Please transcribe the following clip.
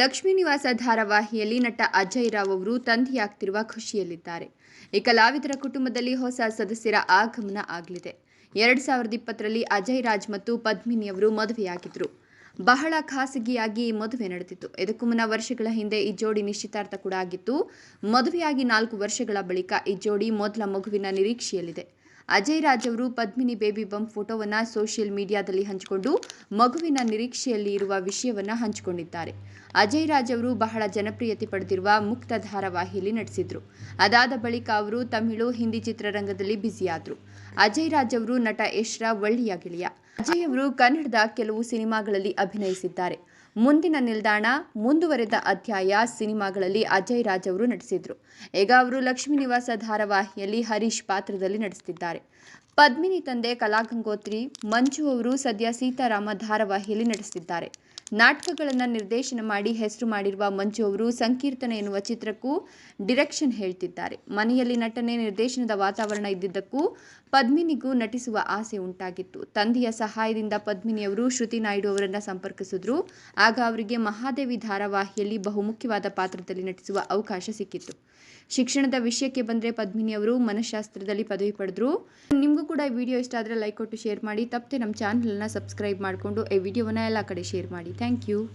ಲಕ್ಷ್ಮೀ ನಿವಾಸ ಧಾರಾವಾಹಿಯಲ್ಲಿ ನಟ ಅಜಯ್ ರಾವ್ ಅವರು ತಂದೆಯಾಗ್ತಿರುವ ಖುಷಿಯಲ್ಲಿದ್ದಾರೆ. ಈ ಕಲಾವಿದರ ಕುಟುಂಬದಲ್ಲಿ ಹೊಸ ಸದಸ್ಯರ ಆಗಮನ ಆಗಲಿದೆ. ಎರಡು ಸಾವಿರದ ಇಪ್ಪತ್ತರಲ್ಲಿ ಅಜಯ್ ರಾಜ್ ಮತ್ತು ಪದ್ಮಿನಿ ಅವರು ಮದುವೆಯಾಗಿದ್ದರು. ಬಹಳ ಖಾಸಗಿಯಾಗಿ ಮದುವೆ ನಡೆದಿತ್ತು. ಇದಕ್ಕೂ ಮುನ್ನ ವರ್ಷಗಳ ಹಿಂದೆ ಈ ಜೋಡಿ ನಿಶ್ಚಿತಾರ್ಥ ಕೂಡ ಆಗಿತ್ತು. ಮದುವೆಯಾಗಿ ನಾಲ್ಕು ವರ್ಷಗಳ ಬಳಿಕ ಈ ಜೋಡಿ ಮೊದಲ ಮಗುವಿನ ನಿರೀಕ್ಷೆಯಲ್ಲಿದೆ. ಅಜಯ್ ರಾಜ್ ಅವರು ಪದ್ಮಿನಿ ಬೇಬಿ ಬಂಪ್ ಫೋಟೋವನ್ನು ಸೋಷಿಯಲ್ ಮೀಡಿಯಾದಲ್ಲಿ ಹಂಚಿಕೊಂಡು ಮಗುವಿನ ನಿರೀಕ್ಷೆಯಲ್ಲಿ ಇರುವ ವಿಷಯವನ್ನು ಹಂಚಿಕೊಂಡಿದ್ದಾರೆ. ಅಜಯ್ ರಾಜ್ ಅವರು ಬಹಳ ಜನಪ್ರಿಯತೆ ಪಡೆದಿರುವ ಮುಕ್ತ ಧಾರಾವಾಹಿಯಲ್ಲಿ ನಟಿಸಿದ್ರು. ಅದಾದ ಬಳಿಕ ಅವರು ತಮಿಳು, ಹಿಂದಿ ಚಿತ್ರರಂಗದಲ್ಲಿ ಬ್ಯುಸಿಯಾದರು. ಅಜಯ್ ರಾಜ್ ಅವರು ನಟ ಯಶ್ರ ಒಳ್ಳೆಯ ಗೆಳೆಯ. ಅಜಯ್ ಅವರು ಕನ್ನಡದ ಕೆಲವು ಸಿನಿಮಾಗಳಲ್ಲಿ ಅಭಿನಯಿಸಿದ್ದಾರೆ. ಮುಂದಿನ ನಿಲ್ದಾಣ ಮುಂದುವರೆದ ಅಧ್ಯಾಯ ಸಿನಿಮಾಗಳಲ್ಲಿ ಅಜಯ್ ರಾಜ್ ಅವರು ನಟಿಸಿದ್ರು. ಈಗ ಅವರು ಲಕ್ಷ್ಮೀ ನಿವಾಸ ಧಾರಾವಾಹಿಯಲ್ಲಿ ಹರೀಶ್ ಪಾತ್ರದಲ್ಲಿ ನಟಿಸುತ್ತಿದ್ದಾರೆ ಪದ್ಮಿನಿ ತಂದೆ ಕಲಾಗಂಗೋತ್ರಿ, ಮಂಜು ಅವರು ಸದ್ಯ ಸೀತಾರಾಮ ಧಾರಾವಾಹಿಯಲ್ಲಿ ನಟಿಸುತ್ತಿದ್ದಾರೆ ನಾಟಕಗಳನ್ನು ನಿರ್ದೇಶನ ಮಾಡಿ ಹೆಸರು ಮಾಡಿರುವ ಮಂಜು ಅವರು ಸಂಕೀರ್ತನೆ ಎನ್ನುವ ಚಿತ್ರಕ್ಕೂ ಡಿರೆಕ್ಷನ್ ಹೇಳ್ತಿದ್ದಾರೆ. ಮನೆಯಲ್ಲಿ ನಟನೆ, ನಿರ್ದೇಶನದ ವಾತಾವರಣ ಇದ್ದಿದ್ದಕ್ಕೂ ಪದ್ಮಿನಿಗೂ ನಟಿಸುವ ಆಸೆ ಉಂಟಾಗಿತ್ತು. ತಂದೆಯ ಸಹಾಯದಿಂದ ಪದ್ಮಿನಿಯವರು ಶ್ರುತಿ ನಾಯ್ಡು ಅವರನ್ನು ಸಂಪರ್ಕಿಸಿದ್ರು. ಆಗ ಅವರಿಗೆ ಮಹಾದೇವಿ ಧಾರಾವಾಹಿಯಲ್ಲಿ ಬಹುಮುಖ್ಯವಾದ ಪಾತ್ರದಲ್ಲಿ ನಟಿಸುವ ಅವಕಾಶ ಸಿಕ್ಕಿತ್ತು. ಶಿಕ್ಷಣದ ವಿಷಯಕ್ಕೆ ಬಂದರೆ ಪದ್ಮಿನಿ ಅವರು ಮನಃಶಾಸ್ತ್ರದಲ್ಲಿ ಪದವಿ ಪಡೆದ್ರು. ನಿಮಗೂ ಕೂಡ ಈ ವಿಡಿಯೋ ಇಷ್ಟ ಆದರೆ ಲೈಕ್ ಕೊಟ್ಟು ಶೇರ್ ಮಾಡಿ. ತಪ್ಪದೆ ನಮ್ಮ ಚಾನಲನ್ನು ಸಬ್ಸ್ಕ್ರೈಬ್ ಮಾಡಿಕೊಂಡು ಈ ವಿಡಿಯೋವನ್ನು ಎಲ್ಲ ಕಡೆ ಶೇರ್ ಮಾಡಿ. Thank you.